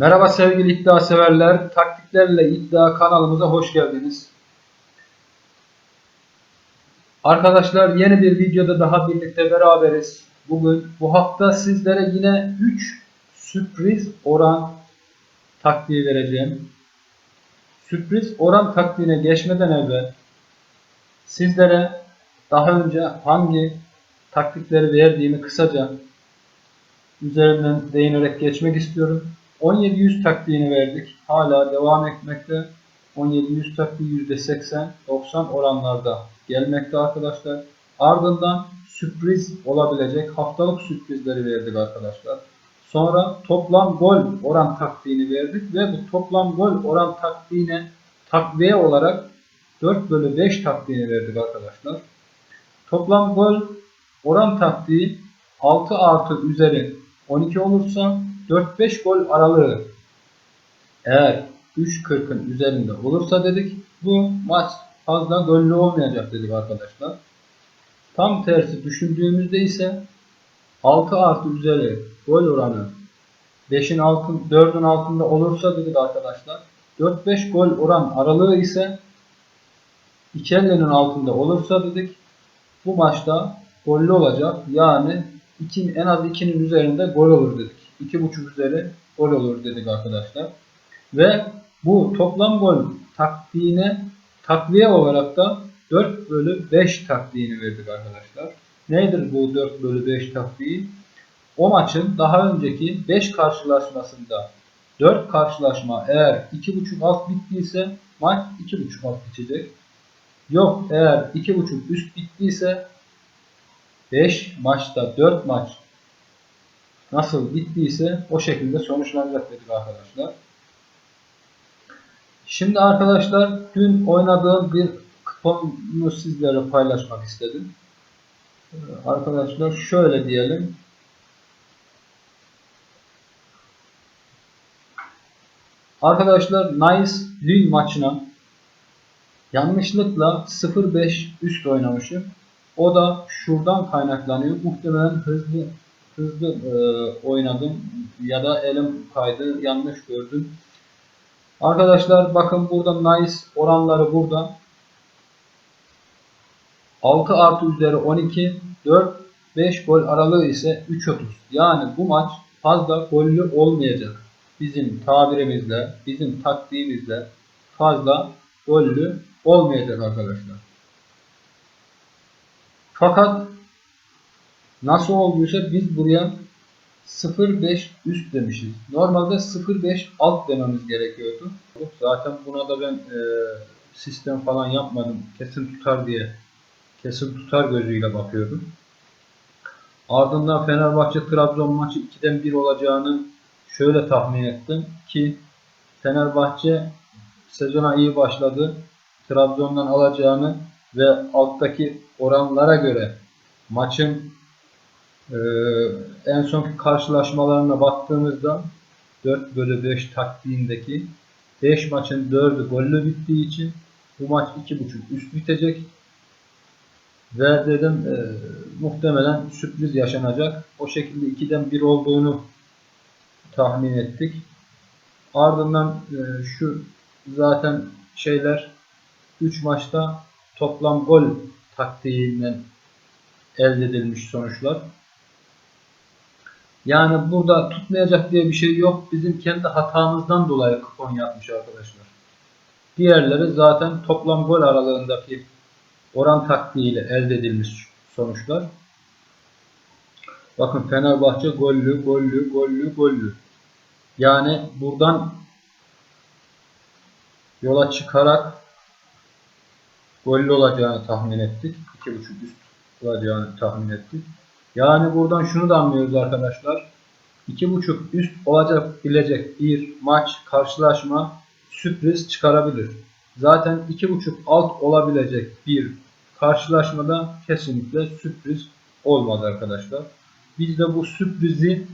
Merhaba sevgili iddia severler. Taktiklerle iddia kanalımıza hoş geldiniz. Arkadaşlar yeni bir videoda daha birlikte beraberiz. Bugün bu hafta sizlere yine 3 sürpriz oran taktiği vereceğim. Sürpriz oran taktiğine geçmeden evvel sizlere daha önce hangi taktikleri verdiğimi kısaca üzerinden değinerek geçmek istiyorum. 1700 taktiğini verdik. Hala devam etmekte. 1700 taktiği %80-90 oranlarda gelmekte arkadaşlar. Ardından sürpriz olabilecek haftalık sürprizleri verdik arkadaşlar. Sonra toplam gol oran taktiğini verdik ve bu toplam gol oran taktiğine takviye olarak 4 bölü 5 taktiğini verdik arkadaşlar. Toplam gol oran taktiği 6 artı üzeri 12 olursa 4-5 gol aralığı eğer 3.40'ın üzerinde olursa dedik bu maç fazla gollü olmayacak dedik arkadaşlar. Tam tersi düşündüğümüzde ise 6 artı üzeri gol oranı 5'in altın 4'ün altında olursa dedik arkadaşlar. 4-5 gol oran aralığı ise 2.50'nin altında olursa dedik bu maçta gollü olacak. Yani iki, en az 2'nin üzerinde gol olur dedik. 2.5 üzeri gol olur dedik arkadaşlar. Ve bu toplam gol taktiğine takviye olarak da 4 bölü 5 taktiğini verdik arkadaşlar. Nedir bu 4 bölü 5 taktiği? O maçın daha önceki 5 karşılaşmasında 4 karşılaşma eğer 2.5 alt bittiyse maç 2.5 alt bitecek. Yok eğer 2.5 üst bittiyse 5 maçta 4 maç nasıl bittiyse o şekilde sonuçlanacak dedik arkadaşlar. Şimdi arkadaşlar dün oynadığım bir kuponu sizlere paylaşmak istedim. Arkadaşlar şöyle diyelim. Arkadaşlar Nice Lille maçına yanlışlıkla 0-5 üst oynamışım. O da şuradan kaynaklanıyor. Muhtemelen hızlı hızlı e, oynadım ya da elim kaydı yanlış gördüm. Arkadaşlar bakın burada nice oranları burada. 6 artı üzeri 12 4 5 gol aralığı ise 3.30. Yani bu maç fazla gollü olmayacak. Bizim tabirimizle, bizim taktiğimizle fazla gollü olmayacak arkadaşlar. Fakat nasıl olduysa biz buraya 0.5 üst demişiz. Normalde 0.5 alt dememiz gerekiyordu. Zaten buna da ben e, sistem falan yapmadım. Kesin tutar diye. Kesin tutar gözüyle bakıyordum. Ardından Fenerbahçe Trabzon maçı 2'den 1 olacağını şöyle tahmin ettim ki Fenerbahçe sezona iyi başladı. Trabzon'dan alacağını ve alttaki oranlara göre maçın ee, en sonki karşılaşmalarına baktığımızda 4 bölü 5 taktiğindeki 5 maçın 4'ü gollü bittiği için bu maç 2.5 üst bitecek. Ve dedim e, muhtemelen sürpriz yaşanacak. O şekilde 2'den 1 olduğunu tahmin ettik. Ardından e, şu zaten şeyler 3 maçta toplam gol taktiğinden elde edilmiş sonuçlar. Yani burada tutmayacak diye bir şey yok. Bizim kendi hatamızdan dolayı kupon yapmış arkadaşlar. Diğerleri zaten toplam gol aralığındaki oran taktiğiyle elde edilmiş sonuçlar. Bakın Fenerbahçe gollü, gollü, gollü, gollü. Yani buradan yola çıkarak gollü olacağını tahmin ettik. 2.5 üst olacağını tahmin ettik. Yani buradan şunu da anlıyoruz arkadaşlar. 2.5 üst olacak bilecek bir maç karşılaşma sürpriz çıkarabilir. Zaten 2.5 alt olabilecek bir karşılaşmada kesinlikle sürpriz olmaz arkadaşlar. Biz de bu sürprizi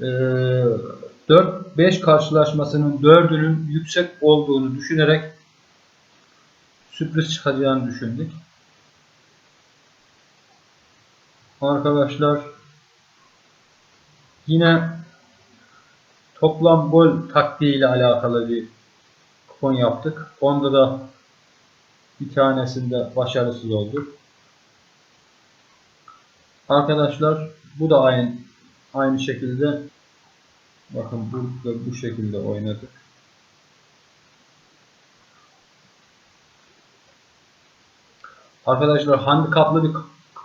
4-5 karşılaşmasının 4'ünün yüksek olduğunu düşünerek sürpriz çıkacağını düşündük. Arkadaşlar yine toplam gol taktiği ile alakalı bir kupon yaptık. Onda da bir tanesinde başarısız olduk. Arkadaşlar bu da aynı aynı şekilde bakın burada bu şekilde oynadık. Arkadaşlar handikaplı bir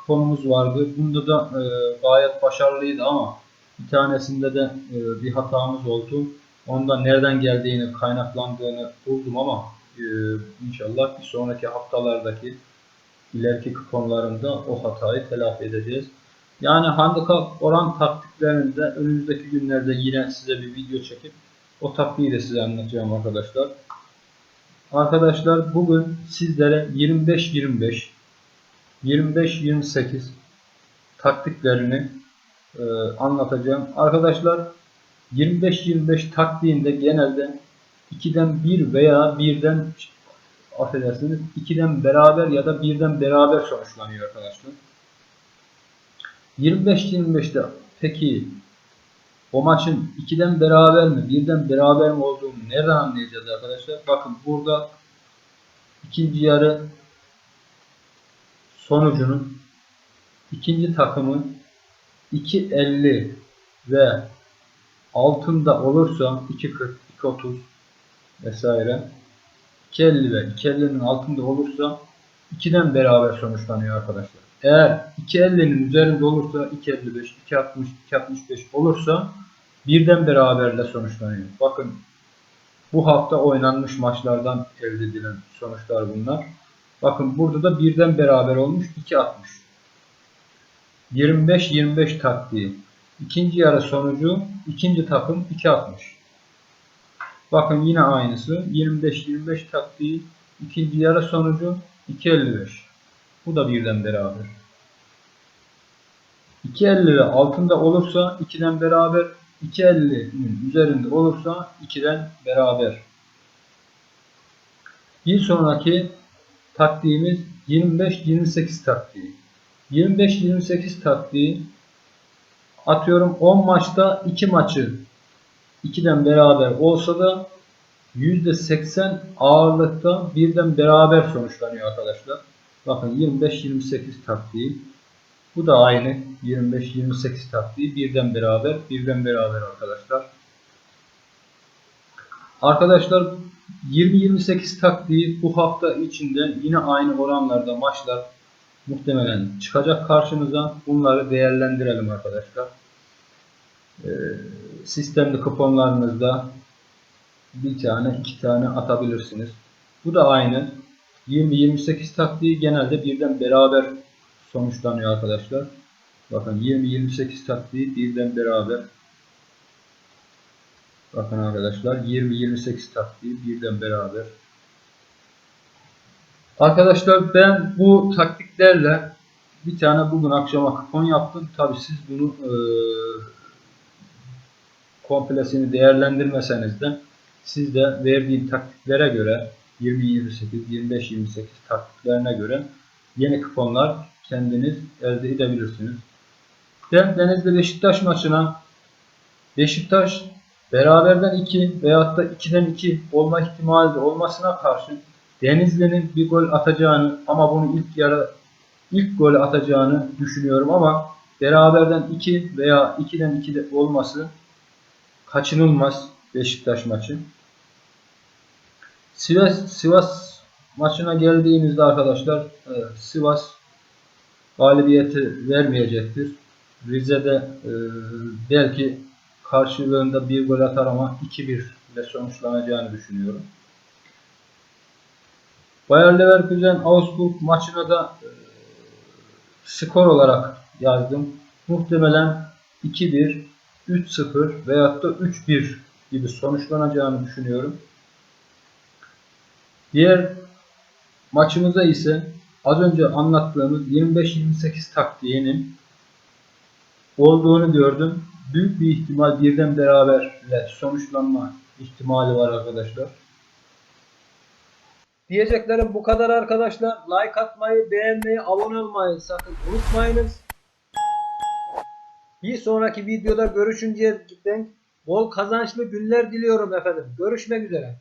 kuponumuz vardı. Bunda da e, gayet başarılıydı ama bir tanesinde de e, bir hatamız oldu. Ondan nereden geldiğini, kaynaklandığını buldum ama e, inşallah bir sonraki haftalardaki ileriki kuponlarında o hatayı telafi edeceğiz. Yani handikap oran taktiklerinde önümüzdeki günlerde yine size bir video çekip o taktiği de size anlatacağım arkadaşlar. Arkadaşlar bugün sizlere 25-25 25-28 taktiklerini e, anlatacağım. Arkadaşlar 25-25 taktiğinde genelde 2'den 1 veya 1'den affedersiniz 2'den beraber ya da 1'den beraber sonuçlanıyor arkadaşlar. 25-25'te peki o maçın 2'den beraber mi 1'den beraber mi olduğunu nereden anlayacağız arkadaşlar? Bakın burada ikinci yarı sonucunun ikinci takımı 2.50 ve altında olursa 2.40, 2.30 vesaire 2.50 ve 2.50'nin altında olursa 2'den beraber sonuçlanıyor arkadaşlar. Eğer 2.50'nin üzerinde olursa 2.55, 2.60, 2.65 olursa birden beraberle sonuçlanıyor. Bakın bu hafta oynanmış maçlardan elde edilen sonuçlar bunlar. Bakın burada da birden beraber olmuş 2.60. 25-25 taktiği. İkinci yarı sonucu ikinci takım 2.60. Bakın yine aynısı. 25-25 taktiği ikinci yarı sonucu 2.55. Bu da birden beraber. 2.50 ve altında olursa 2'den beraber 2.50'nin üzerinde olursa 2'den beraber. Bir sonraki taktiğimiz 25-28 taktiği. 25-28 taktiği atıyorum 10 maçta 2 maçı 2'den beraber olsa da %80 ağırlıkta birden beraber sonuçlanıyor arkadaşlar. Bakın 25-28 taktiği. Bu da aynı 25-28 taktiği birden beraber birden beraber arkadaşlar. Arkadaşlar 20-28 taktiği bu hafta içinde yine aynı oranlarda maçlar muhtemelen çıkacak karşımıza. Bunları değerlendirelim arkadaşlar. Ee, sistemli kuponlarınızda bir tane iki tane atabilirsiniz. Bu da aynı. 20-28 taktiği genelde birden beraber sonuçlanıyor arkadaşlar. Bakın 20-28 taktiği birden beraber. Bakın arkadaşlar 20-28 taktiği birden beraber. Arkadaşlar ben bu taktiklerle bir tane bugün akşama kupon yaptım. Tabi siz bunu e, komplesini değerlendirmeseniz de siz de verdiğim taktiklere göre 20-28, 25-28 taktiklerine göre yeni kuponlar kendiniz elde edebilirsiniz. Ben Denizli Beşiktaş maçına Beşiktaş beraberden 2 veyahut da 2'den 2 olma ihtimali de olmasına karşın Denizli'nin bir gol atacağını ama bunu ilk yarı ilk gol atacağını düşünüyorum ama beraberden 2 veya 2'den 2 de olması kaçınılmaz Beşiktaş maçı. Sivas, Sivas maçına geldiğimizde arkadaşlar e, Sivas galibiyeti vermeyecektir. Rize'de e, belki karşılığında bir gol atar ama 2-1 ile sonuçlanacağını düşünüyorum. Bayer Leverkusen Augsburg maçına da e, skor olarak yazdım. Muhtemelen 2-1, 3-0 veyahut da 3-1 gibi sonuçlanacağını düşünüyorum. Diğer maçımıza ise az önce anlattığımız 25-28 taktiğinin olduğunu gördüm. Büyük bir ihtimal birden beraberle sonuçlanma ihtimali var arkadaşlar. Diyeceklerim bu kadar arkadaşlar. Like atmayı, beğenmeyi, abone olmayı sakın unutmayınız. Bir sonraki videoda görüşünceye ben bol kazançlı günler diliyorum efendim. Görüşmek üzere.